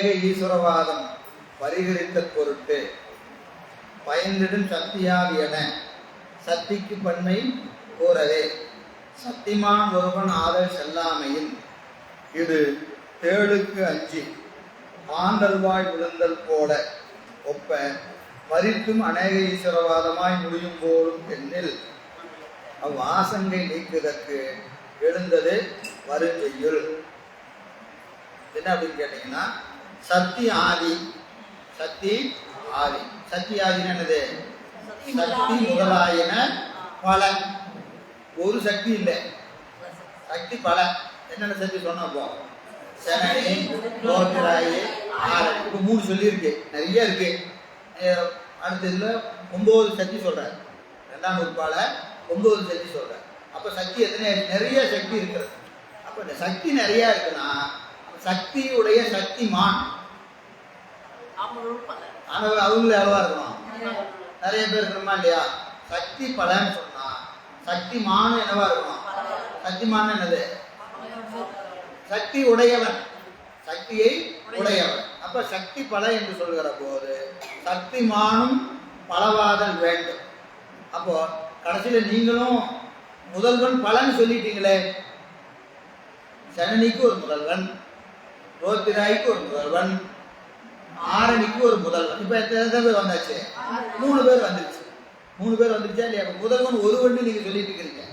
அநேக ஈஸ்வரவாதம் பரிகரித்த பொருட்டு பயந்திடும் சக்தியால் என சக்திக்கு பன்மை கூறவே. சக்திமான் ஒருவன் ஆதல் செல்லாமையின் இது தேளுக்கு அஞ்சி. ஆண்டல்வாய் விழுந்தல் போல ஒப்ப மறித்தும் அநேக ஈஸ்வரவாதமாய் முடியும் போலும் எண்ணில் அவ்வாசங்கை நீக்குவதற்கு எழுந்தது வருஞ்செய்யுள். என்ன அப்படின்னு கேட்டீங்கன்னா சக்தி ஆதி. சக்தி ஆதி. சக்தி ஆதின்னு என்னது? சக்தி முதலாயின. பல. ஒரு சக்தி இல்லை. சக்தி பல. என்னென்ன சக்தி சொன்னப்போ செனனி கோத்திராயி இப்போ மூணு சொல்லியிருக்கு. நிறைய இருக்கு. அஹ் அடுத்த இதில் ஒம்பது சக்தி சொல்றாரு ரெண்டாம் நூற்பால ஒம்பது சக்தி சொல்றாரு அப்போ சக்தி எத்தனை? நிறைய சக்தி இருக்கிறது. அப்போ இந்த சக்தி நிறைய இருக்குன்னா சக்தியுடைய சக்திமான். ஆனால் அவங்கள அளவா இருக்கணும் நிறைய பேர் இருக்கணுமா இல்லையா? சக்தி பலன்னு சொன்னா சக்தி மானு என்னவா இருக்கணும் சக்தி மானு என்னது? சக்தி உடையவன். சக்தியை உடையவன். அப்ப சக்தி பல என்று சொல்கிற போது சக்திமானும் பலவாதல் வேண்டும். அப்போ கடைசியில நீங்களும் முதல்வன் பலன்னு சொல்லிட்டீங்களே. சனனிக்கு ஒரு முதல்வன். ரோத்திராய்க்கு ஒரு முதல்வன் ஆரணிக்கு ஒரு முதல்வன் இப்போ எத்தனை பேர் வந்தாச்சு மூணு பேர் வந்துருச்சு மூணு பேர் வந்துருச்சா இல்லையா அப்ப முதல்வன் ஒருவன் நீங்க சொல்லிட்டு இருக்கிறீங்க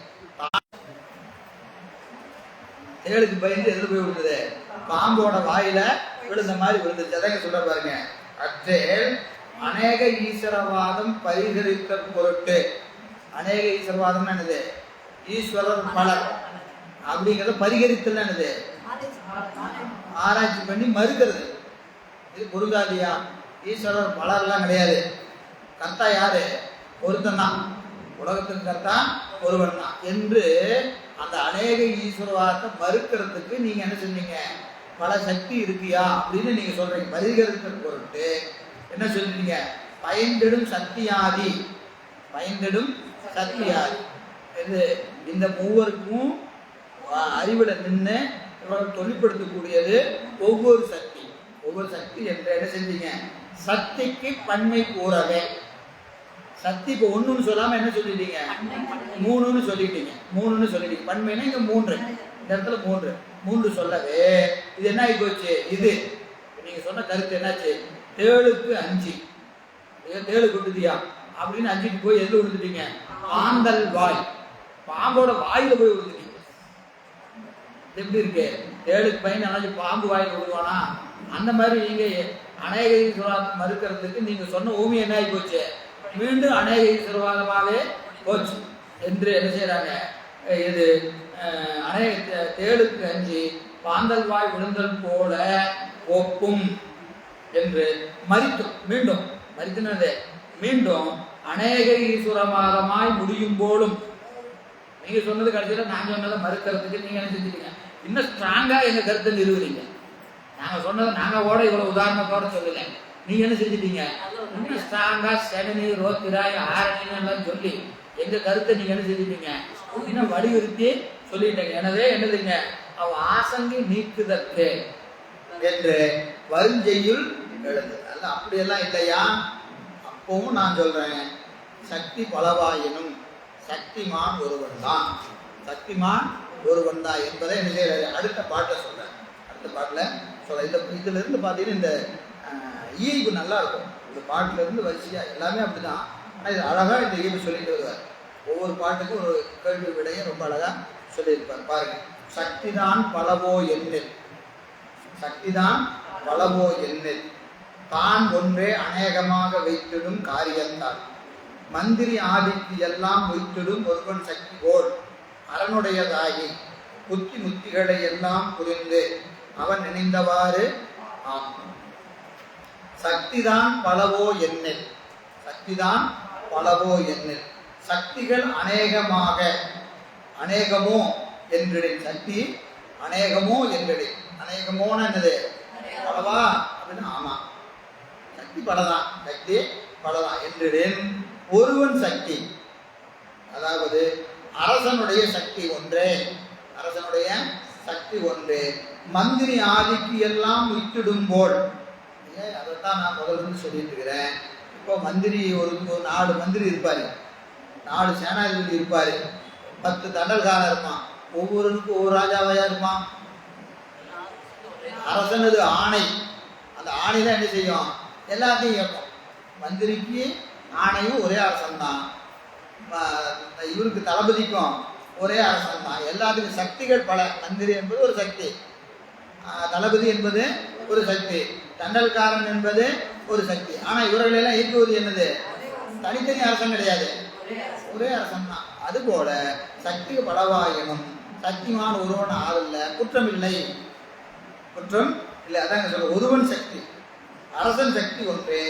தேளுக்கு பயந்து எதில் போய் விழுந்தது பாம்போட வாயில விழுந்த மாதிரி விழுந்துச்சு அதான் சொல்ல பாருங்க அத்தேல் அநேக ஈஸ்வரவாதம் பரிகரித்த பொருட்டு அநேக ஈஸ்வரவாதம் என்னது ஈஸ்வரர் பலர் அப்படிங்கிறத பரிகரித்தல் என்னது ஆராய்ச்சி பண்ணி மறுக்கிறது. இது முருகாதியா ஈஸ்வரர் பலர்லாம் கிடையாது. கர்த்தா யாரு? ஒருத்தன் தான். உலகத்தின் கர்த்தா ஒருவன் தான். என்று அந்த அநேக ஈஸ்வரவாதத்தை மறுக்கிறதுக்கு நீங்க என்ன சொன்னீங்க? பல சக்தி இருக்கியா? அப்படின்னு நீங்க சொல்றீங்க. பரிகரிக்கிற பொருட்டு என்ன சொல்றீங்க பயந்திடும் சக்தியாதி. பயந்திடும் சக்தியாதி. இது இந்த மூவருக்கும் அறிவில் அறிவுல நின்று இவர்கள் தொழிற்படுத்தக்கூடியது ஒவ்வொரு சக்தி. ஒவ்வொரு சக்தி என்று என்ன செஞ்சீங்க? சக்திக்கு பன்மை கூறவே. சக்தி இப்போ ஒன்றுன்னு சொல்லாமல் என்ன சொல்லிட்டீங்க? மூணுன்னு சொல்லிட்டீங்க. மூணுன்னு சொல்லிட்டீங்க. பன்மைனா இங்கே மூன்று. இந்த இடத்துல மூன்று. மூன்று சொல்லவே. இது என்ன ஆகி போச்சு? இது. நீங்கள் சொன்ன கருத்து என்னாச்சு? தேளுக்கு அஞ்சு. ஏ, தேளு கொட்டுதியா? அப்படின்னு அஞ்சுக்கு போய் எதில் விழுந்துட்டீங்க பாந்தல் வாய். பாம்போட வாயில் போய் விழுந்துட்டீங்க எப்படி இருக்கு? தேளுக்கு பையன் நினைச்சு பாம்பு வாயில் விடுவானா? அந்த மாதிரி நீங்க அநேக ஈஸ்வரவாதம் மறுக்கிறதுக்கு நீங்க சொன்ன ஊமி என்ன ஆகி போச்சு? மீண்டும் அநேக ஈஸ்வரவாதமாகவே போச்சு. என்று என்ன செய்யறாங்க இது அநேக தேழுக்கு தேளுக்கு பாந்தல் வாய் விழுந்தல் போல ஒப்பும் என்று மறித்தும். மீண்டும் மறித்துனது மீண்டும் அநேக ஈஸ்வரவாதமாய் முடியும் போலும். நீங்க சொன்னது கடைசியில் நான் சொன்னதை மறுக்கிறதுக்கு நீங்க என்ன செஞ்சுட்டீங்க? இன்னும் ஸ்ட்ராங்காக எங்கள் கருத்தை நிறுவுறீங்க? நாங்கள் சொன்னதை நாங்கள் கூட இவ்வளோ உதாரணத்தோட சொல்லலை. நீங்கள் என்ன செஞ்சுட்டீங்க? இன்னும் ஸ்ட்ராங்காக செவனி ரோத்திராய் ஆரணின்னு எல்லாம் சொல்லி எங்கள் கருத்தை நீங்கள் என்ன செஞ்சுட்டீங்க? இன்னும் வலியுறுத்தி சொல்லிட்டீங்க எனவே என்னதுங்க? அவ ஆசங்கி நீக்குதற்கு. என்று வருஞ்செய்யுள் எழுது அல்ல அப்படியெல்லாம் இல்லையா? அப்பவும் நான் சொல்கிறேன் சக்தி பலவாயினும் சக்திமான் ஒருவன் தான் சக்திமான் ஒருவன் தான் என்பதை என்ன செய்யறாரு அடுத்த பாட்டில் சொல்றேன். அடுத்த பாட்டில் சொல்ல இந்த இதுலேருந்து பார்த்தீங்கன்னா இந்த அஹ், இயல்பு நல்லா இருக்கும். இந்த பாட்டிலேருந்து வரிசையாக எல்லாமே எல்லாமே அப்படிதான். ஆனால் இது அழகாக இந்த இயல்பு சொல்லிட்டு வருவார் ஒவ்வொரு பாட்டுக்கும் ஒரு கேள்வி விடையை ரொம்ப அழகாக சொல்லியிருப்பார். பாருங்க. சக்திதான் பலவோ எண்ணில் சக்திதான் பலவோ எண்ணில் தான் ஒன்றே அநேகமாக வைத்திடும் காரியத்தான் மந்திரி ஆதிக்கு எல்லாம் வைத்திடும் ஒருவன் சக்தி போல் அரணுடையதாகி புத்தி முத்திகளை எல்லாம் புரிந்து அவன் நினைந்தவாறு ஆம். சக்திதான் பலவோ எண்ணில் சக்திதான் பலவோ எண்ணில் சக்திகள் அநேகமாக அநேகமோ என்றிடின். சக்தி அநேகமோ என்றிடின். அநேகமோன என்னது? பலவா? அப்படின்னு ஆமா. சக்தி பலதான். சக்தி பலதான். என்றிடின். ஒருவன் சக்தி. அதாவது அரசனுடைய சக்தி ஒன்று. அரசனுடைய சக்தி ஒன்று. மந்திரி ஆதிக்கு எல்லாம் விட்டுடும் போல். ஏன் அதைத்தான் நான் முதல்ல இருந்து சொல்லிட்டு இருக்கிறேன். இப்போ மந்திரி ஒரு ஒரு நாலு மந்திரி இருப்பாரு. நாலு சேனாதிபதி இருப்பாரு. பத்து தண்டல்காரன் இருப்பான். ஒவ்வொருக்கும் ஒவ்வொரு ராஜாவையா இருப்பான். அரசனது ஆணை. அந்த ஆணை தான் என்ன செய்யும்? எல்லாத்தையும் கேட்போம் மந்திரிக்கு ஆணையும் ஒரே அரசன் தான் இவருக்கு தளபதிக்கும் ஒரே அரசன் தான். எல்லாத்துக்கும் சக்திகள் பல. மந்திரி என்பது ஒரு சக்தி. தளபதி என்பது ஒரு சக்தி. தண்டல்காரன் என்பது ஒரு சக்தி. ஆனால் இவர்கள் எல்லாம் இயக்குவது என்னது? தனித்தனி அரசன் கிடையாது. ஒரே அரசன் தான். அதுபோல சக்தி பலவாயினும் சக்திமான் ஒருவன் ஆளல்ல குற்றம் இல்லை. குற்றம் இல்லை. அதான் சொல்ல ஒருவன் சக்தி. அரசன் சக்தி ஒன்று.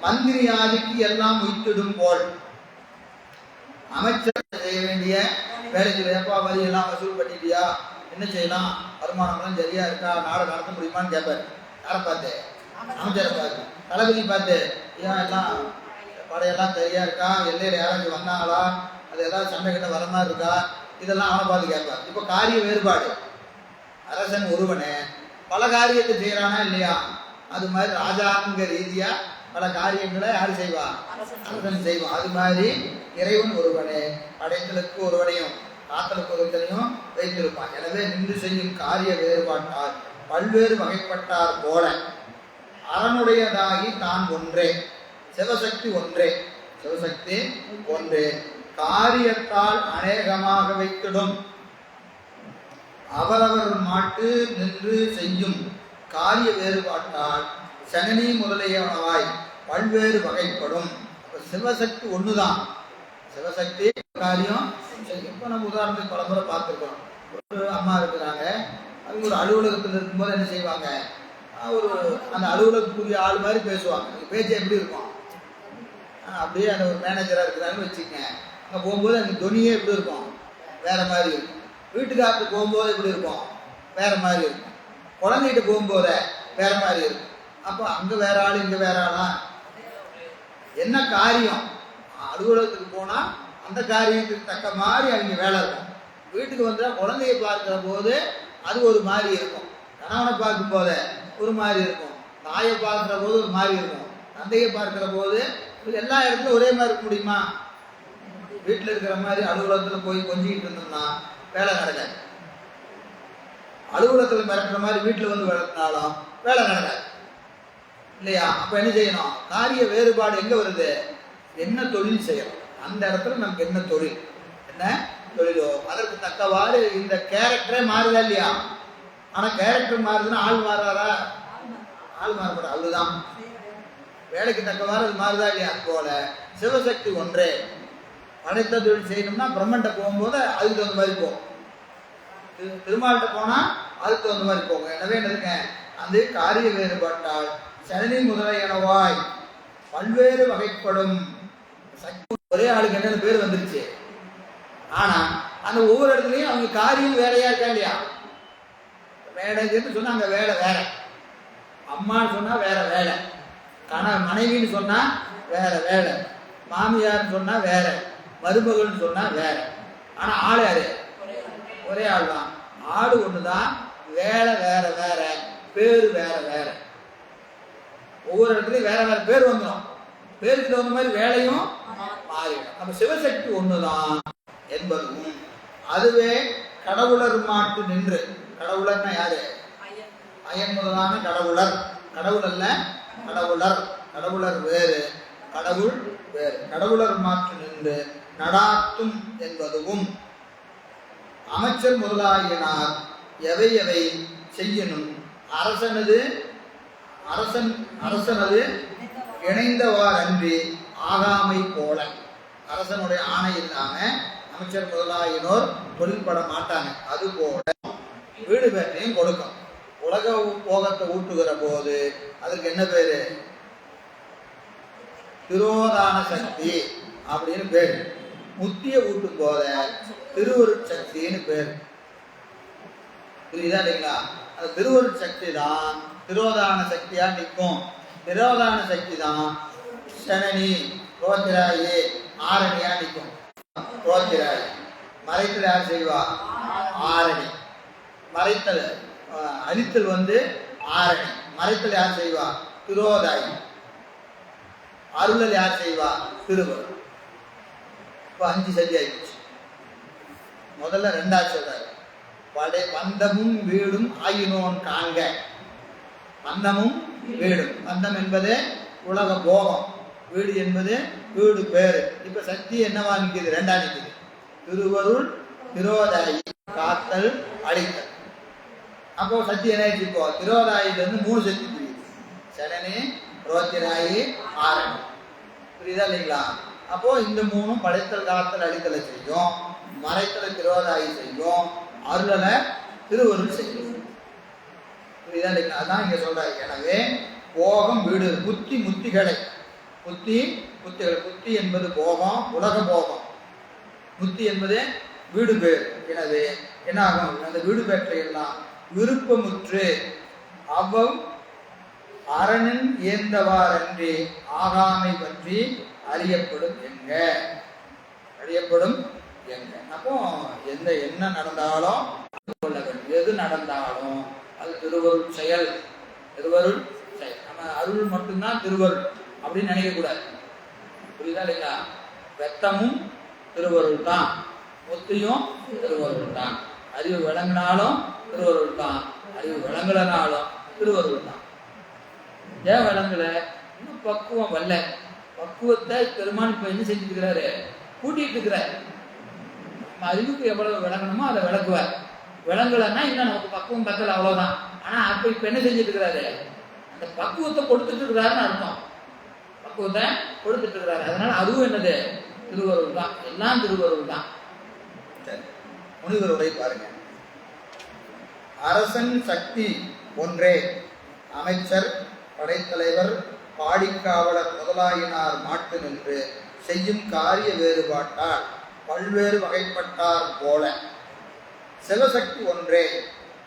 மந்திரி ஆதிக்கு எல்லாம் உயிர்த்திடும் போல். அமைச்சர் செய்ய வேண்டிய வேலைக்கு வேப்பா வரி எல்லாம் வசூல் பண்ணிட்டியா என்ன செய்யலாம்? வருமானம்லாம் சரியா இருக்கா? நாடு நடத்த முடியுமான்னு கேட்பாரு யாரை பார்த்து? அமைச்சரை பார்த்து. தளபதி பார்த்து ஏன் எல்லாம் படையெல்லாம் சரியா இருக்கா? எல்லையில யாராச்சும் வந்தாங்களா? அது ஏதாவது சண்டை கிட்ட வர மாதிரி இருக்கா? இதெல்லாம் அவனை பார்த்து கேட்பார் இப்போ காரிய வேறுபாடு. அரசன் ஒருவனே பல காரியத்தை செய்யறானா இல்லையா? அது மாதிரி ராஜாங்க ரீதியா பல காரியங்களை யார் செய்வா? அரசன் செய்வான் அது மாதிரி இறைவன் ஒருவனே படைத்தலுக்கு ஒருவனையும் காத்தலுக்கு ஒருவனையும் வைத்திருப்பான். எனவே நின்று செய்யும் காரிய வேறுபாட்டால் பல்வேறு வகைப்பட்டார் போல அரணுடையதாகி தான் ஒன்றே சிவசக்தி ஒன்றே சிவசக்தி ஒன்றே. காரியத்தால் அநேகமாக வைத்திடும் அவரவர் மாட்டு நின்று செய்யும் காரிய வேறுபாட்டால் சனனி முதலியவனவாய் பல்வேறு வகைப்படும். சிவசக்தி சிவசக்தி தான் சிவசக்தி காரியம். இப்போ நம்ம உதாரணத்துக்கு பல முறை பார்த்துருக்கோம். ஒரு அம்மா இருக்கிறாங்க. அவங்க ஒரு அலுவலகத்தில் இருக்கும்போது என்ன செய்வாங்க? ஒரு அந்த அலுவலகத்துக்குரிய ஆள் மாதிரி பேசுவாங்க. பேச்சு எப்படி இருக்கும்? அப்படியே அந்த ஒரு மேனேஜராக இருக்கிறாங்கன்னு வச்சுக்கங்க. அங்கே போகும்போது அந்த துணியே எப்படி இருக்கும்? வேற மாதிரி இருக்கும். வீட்டுக்காரத்து போகும்போது எப்படி இருக்கும்? வேற மாதிரி இருக்கும். குழந்தைகிட்ட போகும்போது வேற மாதிரி இருக்கும். அப்போ அங்கே வேற ஆள் இங்கே வேற ஆளா? என்ன காரியம்? அலுவலகத்துக்கு போனால் அந்த காரியத்துக்கு தக்க மாதிரி அவங்க வேலை இருக்கும். வீட்டுக்கு வந்தால் குழந்தைய பார்க்குற போது அது ஒரு மாதிரி இருக்கும். கணவனை பார்க்கும் போது ஒரு மாதிரி இருக்கும். தாயை பார்க்குற போது ஒரு மாதிரி இருக்கும். தந்தையை பார்க்குற போது எல்லா இடத்துலையும் ஒரே மாதிரி இருக்க முடியுமா? வீட்டில் இருக்கிற மாதிரி அலுவலகத்தில் போய் கொஞ்சிக்கிட்டு இருந்தோம்னா வேலை நடக்காது. அலுவலகத்தில் மிரட்டுற மாதிரி வீட்டில் வந்து வளர்த்தினாலும் வேலை நடக்காது. இல்லையா? அப்போ என்ன செய்யணும்? காரிய வேறுபாடு எங்கே வருது? என்ன தொழில் செய்யணும் அந்த இடத்துல நமக்கு என்ன தொழில்? என்ன தொழிலோ? அதற்கு தக்கவாறு இந்த கேரக்டரே மாறுதா இல்லையா? ஆனால் கேரக்டர் மாறுதுன்னா ஆள் மாறாரா? ஆள் மாறப்பட அதுதான் வேலைக்கு தக்கவாறு அது மாறுதா இல்லையா? போல. சிவசக்தி ஒன்றே. படைத்த தொழில் செய்யணும்னா பிரம்மன்ட்ட போகும்போது அதுக்கு தகுந்த மாதிரி போகும் திருமாவட்ட திருமால்கிட்ட அதுக்கு தகுந்த மாதிரி போகும் எனவே என்னதுங்க அந்த காரிய வேறுபாட்டால் சனி முதலையனவாய் பல்வேறு வகைப்படும். ஒரே ஆளுக்கு என்னென்ன பேர் வந்துருச்சு? ஆனா அந்த ஒவ்வொரு இடத்துலையும் அவங்க காரியம் வேறையா இருக்கா இல்லையா? வேலைன்னு சொன்னா அங்க வேலை வேற. அம்மான்னு சொன்னா வேற வேலை கண மனைவின்னு சொன்னா வேற வேலை மாமியார்னு சொன்னா வேற. மருமகள்னு சொன்னா வேற. ஆனா ஆள் யாரு? ஒரே ஆள் தான். ஆடு ஒண்ணுதான் வேலை வேற வேற. பேரு வேற வேற. ஒவ்வொரு இடத்துலையும் வேற வேற பேர் வந்துடும் பேருக்கு தகுந்த மாதிரி வேலையும் மாறிடும். நம்ம சிவசக்தி ஒண்ணுதான் என்பதும் அதுவே கடவுளர் மாட்டு நின்று கடவுளர்னா யாரு? அயன். முதலான கடவுளர். கடவுள் அல்ல கடவுளர். கடவுளர் வேறு கடவுள் வேறு. கடவுளர் மாற்று நின்று நடாத்தும் என்பதுவும் அமைச்சர் முதலாயினார் எவை எவை செய்யணும்? அரசனது அரசன் அரசனது இணைந்தவாறன்றி ஆகாமை போல. அரசனுடைய ஆணை இல்லாம அமைச்சர் முதலாயினோர் தொழில்பட மாட்டாங்க. அது போல வீடு பேற்றையும் கொடுக்கும். உலக போகத்தை ஊட்டுகிற போது அதுக்கு என்ன பேரு? திரோதான சக்தி அப்படின்னு பேரு. முத்திய ஊட்டும் போத திருவருட்சக்தின்னு பேர். புரியுதா இல்லைங்களா? அந்த திருவருட்சக்தி தான் திரோதான சக்தியா நிற்கும். திரோதான சக்தி தான் சனனி ரோஜராயி ஆரணியா நிற்கும் ரோஜராயி மறைத்தல் யார் செய்வா? ஆரணி. மறைத்தல் அழித்தல் வந்து ஆரணி. மறைத்தல் யார் செய்வா? திரோதாயி. அருளல் யார் செய்வா? திருவர் இப்போ அஞ்சு சதி ஆயிடுச்சு முதல்ல ரெண்டாவது சொல்றாரு. படை பந்தமும் வீடும் ஆயினோன் காண்க. பந்தமும் வீடும். பந்தம் என்பது உலக போகம். வீடு என்பது வீடு பேர் இப்ப சக்தி என்னவா நிக்குது? ரெண்டா நிக்குது. திருவருள் திரோதாயி காத்தல் அழித்தல். அப்போ சக்தி என்ன ஆயிடுச்சு இப்போ? திரோதாயில இருந்து மூணு சக்தி புரியுது சடனே ரோத்திராயி ஆரணி. புரியுதா இல்லைங்களா? அப்போ இந்த மூணும் படைத்தல் காத்தல் அழித்தலை செய்யும். மறைத்தலை திரோதாயி செய்யும். அருளலை திருவருள் செய்யும். புரியுதா இல்லைங்களா? அதான் இங்க சொல்றாரு. எனவே போகம் வீடு புத்தி முத்திகளை. புத்தி புத்திகள் புத்தி என்பது போகம் உலக போகம். புத்தி என்பது வீடு பேர். எனவே என்ன ஆகும்? அந்த வீடு பேற்றை எல்லாம் விருப்பமுற்று அவ்வம் அரணின் இயந்தவாறன்றி ஆகாமை பற்றி அறியப்படும் எங்க? அறியப்படும் எங்க? அப்போ எந்த என்ன நடந்தாலும் கொள்ள வேண்டும் எது நடந்தாலும்? அது திருவருள் செயல். திருவருள் செயல். நம்ம அருள் மட்டும்தான் திருவருள். அப்படின்னு நினைக்கக்கூடாது புரியுதா இல்லைங்களா? வெத்தமும் திருவருள் தான் முத்தியும் திருவருள் தான் அறிவு விளங்கினாலும் திருவருள் தான் அறிவு விளங்கலனாலும் திருவருள் தான் ஏன் விளங்கல? இன்னும் பக்குவம் வரல. பக்குவத்தை பெருமான் இப்ப என்ன செஞ்சுட்டு இருக்கிறாரு கூட்டிட்டு இருக்கிறாரு. நம்ம அறிவுக்கு எவ்வளவு விளங்கணுமோ அதை விளக்குவார். விளங்கலைன்னா இன்னும் நமக்கு பக்குவம் பத்தல அவ்வளவுதான். ஆனா அப்ப இப்ப என்ன செஞ்சுட்டு இருக்கிறாரு? அந்த பக்குவத்தை கொடுத்துட்டு இருக்கிறாருன்னு அர்த்தம். பக்குவத்தை கொடுத்துட்டு இருக்கிறாரு அதனால அதுவும் என்னது? திருவருள் தான் எல்லாம் திருவருள் தான் முனிவருடைய பாருங்க. அரசன் சக்தி ஒன்றே. அமைச்சர் படைத்தலைவர் பாடிக்காவலர் முதலாயினார் மாட்டு நின்று செய்யும் காரிய வேறுபாட்டால் பல்வேறு வகைப்பட்டார் போல. சிவசக்தி ஒன்றே.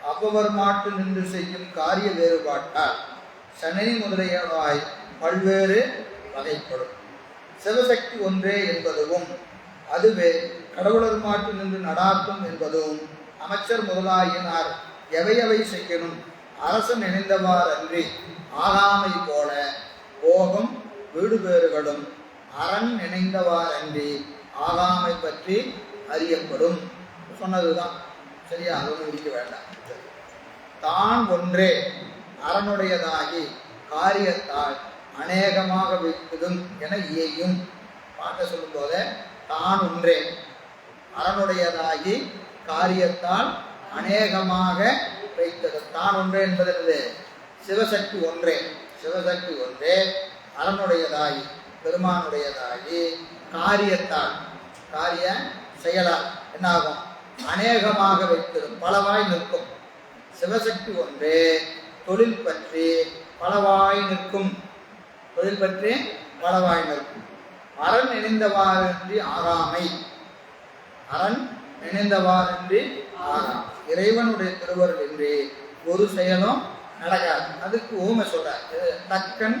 அவ்வவர் மாட்டு நின்று செய்யும் காரிய வேறுபாட்டால் சனி முதலியவாய் பல்வேறு வகைப்படும். சிவசக்தி ஒன்றே என்பதுவும் அதுவே கடவுளர் மாற்றி நின்று நடாத்தும் என்பதும் அமைச்சர் முதலாயினார் எவையவை செய்யணும்? அரசு நினைந்தவாறன்றி ஆகாமை போல போகம் வீடு பேறுகளும் அரண் நினைந்தவாறன்றி ஆகாமை பற்றி அறியப்படும். சொன்னதுதான். சரியா? அது முடிக்க வேண்டாம். தான் ஒன்றே அரணுடையதாகி காரியத்தால் அநேகமாக வைத்ததும் என இயையும். பார்க்க சொல்லும்போது தான் ஒன்றே அரணுடையதாகி காரியத்தால் அநேகமாக வைத்தது தான் ஒன்றே என்பது என்னது? சிவசக்தி ஒன்றே. சிவசக்தி ஒன்றே. அரணுடையதாகி பெருமானுடையதாகி காரியத்தால் காரிய செயலால் என்னாகும்? அநேகமாக வைத்ததும் பலவாய் நிற்கும். சிவசக்தி ஒன்றே. தொழில் பற்றி பலவாய் நிற்கும். தொழில் பற்றி பலவாய் நிற்கும் அரண் இணைந்தவாறின்றி ஆறாமை அரண் இணைந்தவாறின்றி ஆறாம் இறைவனுடைய திருவருள் இன்றி ஒரு செயலும் நடக்காது. அதுக்கு ஊமை சொல்றார். தக்கன்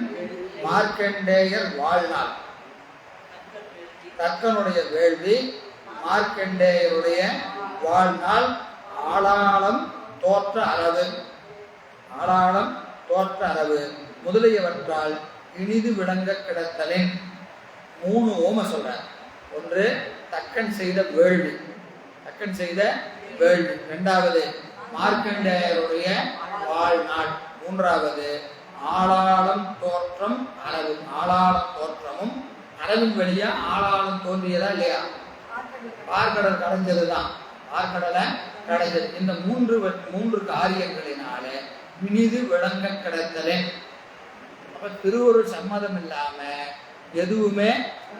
மார்க்கண்டேயர் வாழ்நாள். தக்கனுடைய வேள்வி மார்க்கண்டேயருடைய வாழ்நாள் ஆளாளம் தோற்ற அளவு ஆளாளம் தோற்ற அளவு முதலியவற்றால் இனிது விளங்க கிடத்தலேன். மூணு ஓம சொல்றார். ஒன்று தக்கன் செய்த வேள்வி. தக்கன் செய்த வேள்வி. இரண்டாவது மார்க்கண்டேயருடைய வாழ்நாள். மூன்றாவது ஆளாளம் தோற்றம் அளவு ஆளாளம் தோற்றமும் அளவின் வழியா ஆளாளம் தோன்றியதா இல்லையா? பார்க்கடல் கடைஞ்சதுதான். பார்க்கடலை கடைஞ்சது. இந்த மூன்று வ- மூன்று காரியங்களினால இனிது விளங்க கிடத்தலே அப்ப திருவருள் சம்மதம் இல்லாம எதுவுமே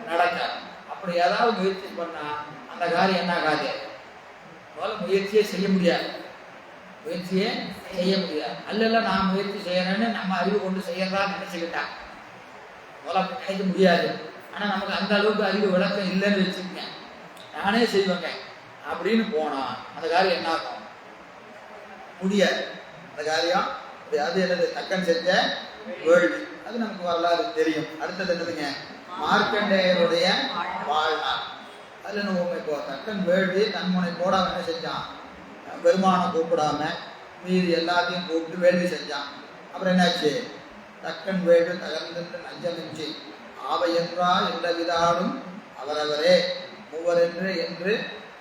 நடக்காது. அப்படி ஏதாவது முயற்சி பண்ணா அந்த காரியம் என்ன ஆகாது. முதல்ல முயற்சியே செய்ய முடியாது. முயற்சியே செய்ய முடியாது. அல்ல நான் முயற்சி செய்யறேன்னு நம்ம அறிவு கொண்டு செய்யறதா நினைச்சுக்கிட்டா முதல்ல அப்படி நினைக்க முடியாது. ஆனால் நமக்கு அந்த அளவுக்கு அறிவு விளக்கம் இல்லைன்னு வச்சுக்கோங்க. நானே செய்வேங்க. அப்படின்னு போனா அந்த காரியம் என்ன ஆகும்? முடியாது. அந்த காரியம் அது அது என்னது? தக்கன் செஞ்ச வேள்வி. அது நமக்கு வரலாறு தெரியும். அடுத்தது என்னதுங்க? மார்க்கண்டேயருடைய வாழ்நாள். அதுல நம்ம இப்போ தக்கன் வேள்வி தன்முனை போடாம என்ன செஞ்சான்? பெருமானை கூப்பிடாம மீதி எல்லாத்தையும் கூப்பிட்டு வேள்வி செஞ்சான். அப்புறம் என்னாச்சு? தக்கன் வேள்வி தகர்ந்து நஞ்சமின்றி ஆவையென்றா இல்ல விதாலும் அவரவரே மூவரென்று என்று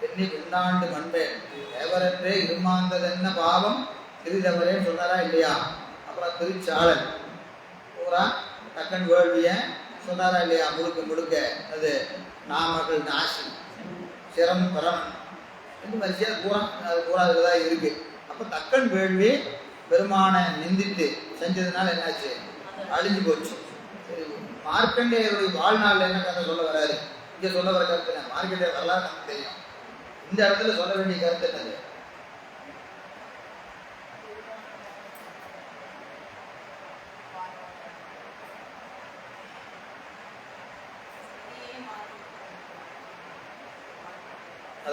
எண்ணி பின்னாண்டு மண்பேன் தேவரென்றே இருமாந்ததென்ன பாவம்? திரிதவரே சொன்னாரா இல்லையா? அப்புறம் திருச்சாளன். பூரா டக்கன் வேள்விய சொன்னாரா இல்லையா முழுக்க முழுக்க? அது நாமகள் நாசி சிரம் பரம். இந்த வரிசையாக பூரா அது பூரா இதில் தான் இருக்கு. அப்போ தக்கன் வேள்வி பெருமானை நிந்தித்து செஞ்சதுனால என்னாச்சு? அழிஞ்சு போச்சு. சரி, மார்க்கண்டேயருடைய வாழ்நாளில் என்ன கதை சொல்ல வராரு? இங்கே சொல்ல வர கருத்து என்ன? மார்க்கண்டேயர் வரலாறு நமக்கு தெரியும். இந்த இடத்துல சொல்ல வேண்டிய கருத்து என்னது?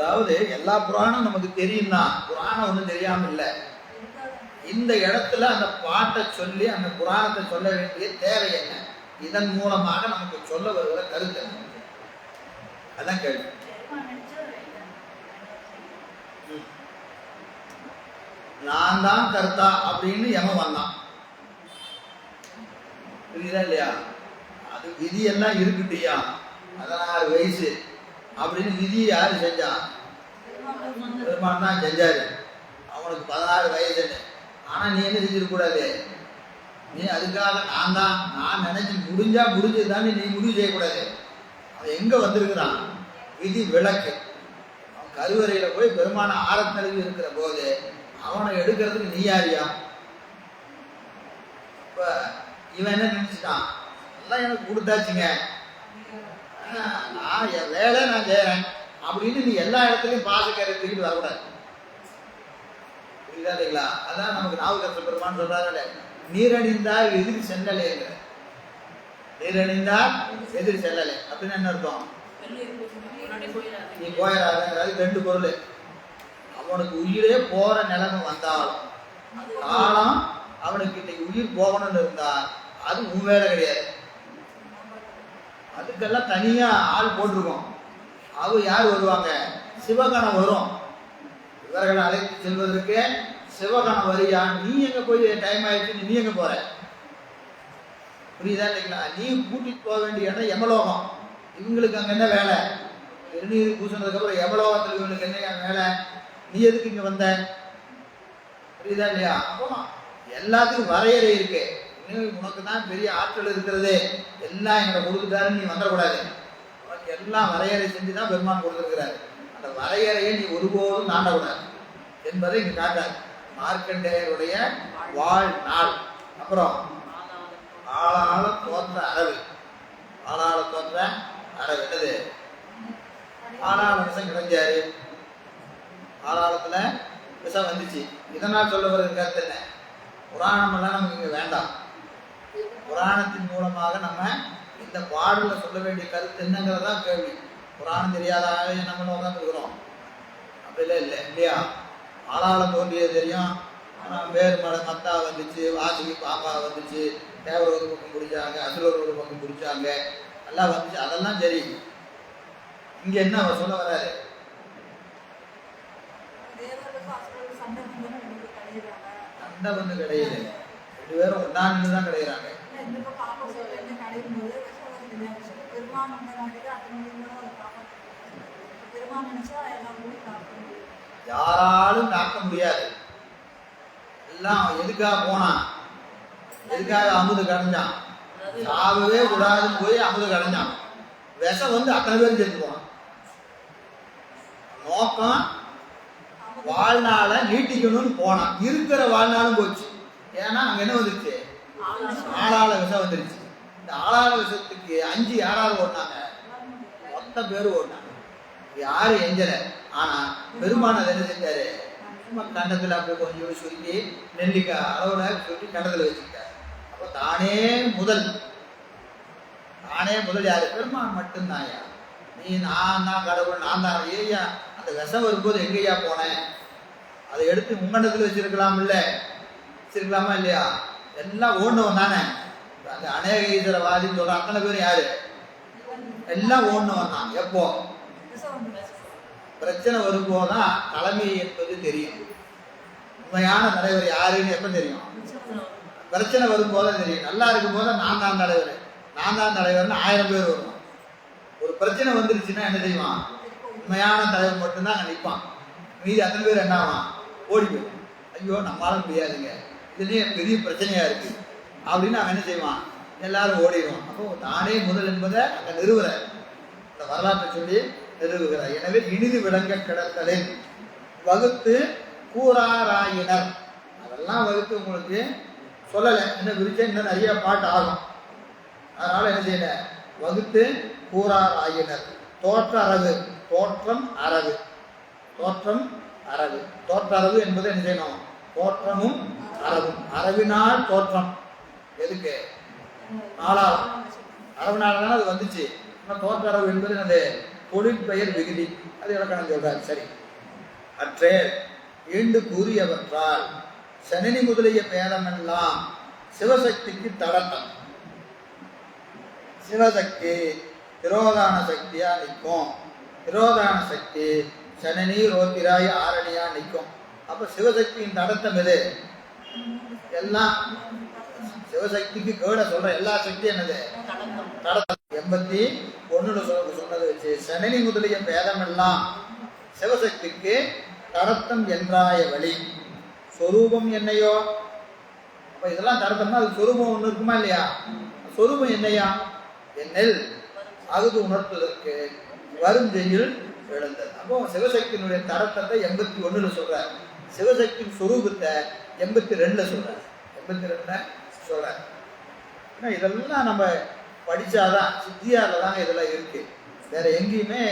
அதாவது எல்லா புராணம் நமக்கு தெரியும்னா புராணம் ஒன்றும் தெரியாம இல்லை இந்த இடத்துல அந்த பாட்டை சொல்லி அந்த புராணத்தை சொல்ல வேண்டிய தேவை என்ன? இதன் மூலமாக நமக்கு சொல்ல வருகிற கருத்து என்ன அதான் கேள்வி. நான் தான் கருத்தா அப்படின்னு எம வந்தான்? புரியுதா இல்லையா? அது விதி எல்லாம் இருக்குட்டியா? பதினாறு வயசு அப்படின்னு விதி யாரு செஞ்சான் பெருமான் தான் செஞ்சாரு. அவனுக்கு பதினாறு வயசுன்னு ஆனால் நீ என்ன செஞ்சிடக்கூடாது நீ அதுக்காக நான் தான் நான் நினைச்சு முடிஞ்சா முடிஞ்சதுதான் நீ முடிவு செய்யக்கூடாது அவன் எங்கே வந்திருக்கிறான்? விதி விளக்கு. அவன் கருவறையில் போய் பெருமான ஆரத்தளவில் இருக்கிற போது அவனை எடுக்கிறதுக்கு நீ யாரியா? இப்போ இவன் என்ன நினச்சிட்டான்? எல்லாம் எனக்கு கொடுத்தாச்சுங்க. நான் என் வேலை நான் செய்கிறேன் அப்படின்னு நீ எல்லா இடத்துலையும் பாசக்கரை தூக்கிட்டு வரக்கூடாது. புரியுதா இல்லைங்களா? அதான் நமக்கு நாவுக்கரசு பெருமான் சொல்றாரு நீரணிந்தால் எதிர் செல்லலைங்க நீரணிந்தால் எதிர் செல்லலை. அப்படின்னு என்ன அர்த்தம்? நீ போயிடாதுங்கிறது ரெண்டு பொருள். அவனுக்கு உயிரே போற நிலைமை வந்தாலும் காலம் அவனுக்கு இன்னைக்கு உயிர் போகணும்னு இருந்தா அது உன் வேலை கிடையாது. அதுக்கெல்லாம் தனியா ஆள் போட்டிருக்கோம். அவங்க யார் வருவாங்க? சிவகணம் வரும். இவர்களை அழைத்து செல்வதற்கு சிவகணம் வரியா? நீ எங்க போய் டைம் ஆயிடுச்சு நீ எங்க போற? புரியுதா இல்லைங்களா? நீ கூட்டிட்டு போக வேண்டிய இடம் எமலோகம் இவங்களுக்கு அங்க என்ன வேலை? திருநீர் பூசினதுக்கு அப்புறம் எமலோகத்தில் இவங்களுக்கு என்ன வேலை? நீ எதுக்கு இங்க வந்த? புரியுதா இல்லையா? அப்போ எல்லாத்துக்கும் வரையறை இருக்கு. உனக்கு தான் பெரிய ஆற்றல் இருக்கிறது. எல்லாம் எங்களை கொடுத்துட்டாருன்னு நீ வந்துடக்கூடாது. எல்லாம் வரையறை செஞ்சு தான் பெருமான் கொடுத்துருக்கிறார். அந்த வரையறையை நீ ஒருபோதும் தாண்டக்கூடாது. என்பதை இங்க காட்டார் மார்க்கண்டேயருடைய வாழ்நாள். அப்புறம் ஆளாள தோன்ற அரவு ஆளாள தோன்ற அரவு என்னது? ஆளாள விஷம் கிடைஞ்சாரு. ஆளாளத்துல விஷம் வந்துச்சு. இதனால் சொல்ல வருகிற கருத்து என்ன? புராணம் எல்லாம் நமக்கு இங்க வேண்டாம். புராணத்தின் மூலமாக நம்ம இந்த பாடல்ல சொல்ல வேண்டிய கருத்து என்னங்கிறதா கேள்வி. புராணம் தெரியாத ஆளே நம்ம உட்காந்துருக்கிறோம் அப்படிலாம் இல்லை இல்லையா? ஆளாளம் தோன்றியது தெரியும். ஆனால் வேறு மலை மத்தா வந்துச்சு வாசுகி பாப்பா வந்துச்சு தேவர் ஒரு பக்கம் பிடிச்சாங்க அசுரர் ஒரு பக்கம் பிடிச்சாங்க எல்லாம் வந்துச்சு அதெல்லாம் சரி. இங்க என்ன அவர் சொல்ல வராரு சண்டை வந்து கிடையாது ரெண்டு பேரும் ஒன்னா நின்று தான் கிடையாது யாராலும் காக்க முடியாது. எல்லாம் எதுக்காக போனான்? எதுக்காக அமுது கடைஞ்சான் சாகவே கூடாதுன்னு போய் அமுது கடைஞ்சான் விஷம் வந்து அத்தனை பேரும் செத்து போனான். நோக்கம் வாழ்நாளை நீட்டிக்கணும்னு போனான். இருக்கிற வாழ்நாளும் போச்சு. ஏன்னா அங்க என்ன வந்துருச்சு? ஆளாள விஷம் வந்துருச்சு. இந்த ஆறாவது விஷயத்துக்கு அஞ்சு யாராவது ஓடினாங்க. மொத்த பேர் ஓடினாங்க. யாரும் எஞ்சல. ஆனா பெருமானது என்ன செஞ்சாரு? சும்மா கண்டத்துல அப்படி கொஞ்சம் சுருக்கி நெல்லிக்காய் அளவுல சுருக்கி கண்டத்துல வச்சுக்கிட்டாரு. அப்ப தானே முதல். தானே முதல் யாரு? பெருமான் மட்டும்தான்யா நீ நான் தான் கடவுள் நான் தான் ஏய்யா அந்த விஷம் வரும்போது எங்கேயா போனேன் அதை எடுத்து உங்கண்டத்துல வச்சிருக்கலாம் இல்ல வச்சிருக்கலாமா இல்லையா? எல்லாம் ஓடுனவன் தானே. அந்த அநேக ஈஸ்வரவாதின்னு சொல்ற அத்தனை பேர் யாரு? எல்லாம் ஒண்ணு வந்தான் எப்போ? பிரச்சனை வரும்போதான் தலைமை என்பது தெரியும். உண்மையான தலைவர் யாருன்னு எப்ப தெரியும்? பிரச்சனை வரும்போது தெரியும். நல்லா இருக்கும் போது நான் தான் தலைவர். நான் தான் தலைவர்னு ஆயிரம் பேர் வருவோம் ஒரு பிரச்சனை வந்துருச்சுன்னா என்ன செய்வான்? உண்மையான தலைவர் மட்டும்தான் அங்கே நிற்பான் மீதி அத்தனை பேர் என்ன ஆவான் ஓடி போயிடும் ஐயோ நம்மளால முடியாதுங்க. இதுலயே பெரிய பிரச்சனையா இருக்கு. அப்படின்னு அவன் என்ன செய்வான்? எல்லாரும் ஓடிடுவான். அப்போ நானே முதல் என்பதை அங்கே நிறுவுற இந்த வரலாற்றை சொல்லி நிறுவுகிறார். எனவே இனிது விளங்க கிடத்தலின் வகுத்து கூறாராயினர். அதெல்லாம் வகுத்து உங்களுக்கு சொல்லலை. இன்னும் விரிச்சா இன்னும் நிறைய பாட்டு ஆகும். அதனால என்ன செய்யல? வகுத்து கூறார் தோற்ற அரவு தோற்றம் அரவு. தோற்றம் அரவு. தோற்ற அரவு என்பது என்ன செய்யணும்? தோற்றமும் அரவும். அரவினால் தோற்றம். எதுக்கு? நாளாகும் அளவு தானே அது வந்துச்சு. ஆனால் தோற்றளவு என்பது அந்த தொழிற்பெயர் விகுதி. அது இலக்கணம் சொல்றார். சரி. அற்றே ஈண்டு கூறியவற்றால் சனனி முதலிய பேரமெல்லாம் சிவசக்திக்கு தடட்டம் சிவசக்தி திரோதான சக்தியா நிற்கும். திரோதான சக்தி சனனி ரோத்திராய் ஆரணியா நிற்கும். அப்ப சிவசக்தியின் தடத்தம் எது? எல்லாம் சிவசக்திக்கு கேட சொல்ற எல்லா சக்தியும் என்னது? எண்பத்தி ஒன்னுல சொன்னது வச்சு சனனி முதலிய பேதமெல்லாம் சிவசக்திக்கு தடத்தம் என்றாய வழி. சொரூபம் என்னையோ? அப்ப இதெல்லாம் தடத்தம்னா அது சொரூபம் ஒண்ணு இருக்குமா இல்லையா? சொரூபம் என்னையா? என்னில் அகுது உணர்த்துவதற்கு வருஞ்செய்யில் எழுந்தது. அப்போ சிவசக்தியினுடைய தரத்தத்தை எண்பத்தி ஒண்ணுல சொல்றார். சிவசக்தியின் சொரூபத்தை எண்பத்தி ரெண்டுல சொல்றார். எண்பத்தி ரெண்டுல சொல்ல. ஏன்னா இதெல்லாம் நம்ம படித்தாதான் சித்தியால தான் இதெல்லாம் இருக்குது வேறு எங்கேயுமே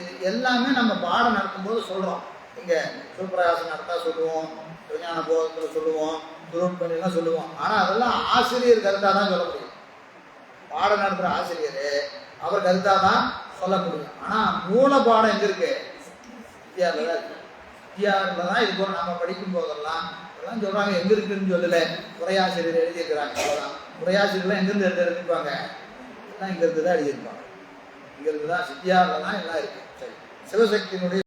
இது எல்லாமே நம்ம பாடம் நடத்தும்போது சொல்கிறோம் இங்கே சிவபிரகாசம் நடத்தா சொல்லுவோம் விஞ்ஞான போகத்தில் சொல்லுவோம் துருப்பணிலாம் சொல்லுவோம். ஆனால் அதெல்லாம் ஆசிரியர் கருத்தாக தான் சொல்ல முடியும். பாடம் நடத்துகிற ஆசிரியர் அவர் கருத்தாக தான் சொல்ல முடியும். ஆனால் மூல பாடம் எங்கே இருக்குது வித்தியாரில் தான் இருக்கு. வித்தியாரில் தான் இது போல நம்ம படிக்கும் போதெல்லாம் இதெல்லாம் சொல்றாங்க எங்க இருக்குன்னு சொல்லல. உரையாசிரியர் எழுதியிருக்கிறாங்க அவ்வளவுதான். உரையாசிரியர்லாம் எங்கிருந்து எழுதி எழுதிருப்பாங்க எல்லாம் இங்க இருந்து தான் எழுதியிருப்பாங்க. இங்க இருந்து தான் சித்தியாரில் தான் எல்லாம் இருக்கு. சரி. சிவசக்தியினுடைய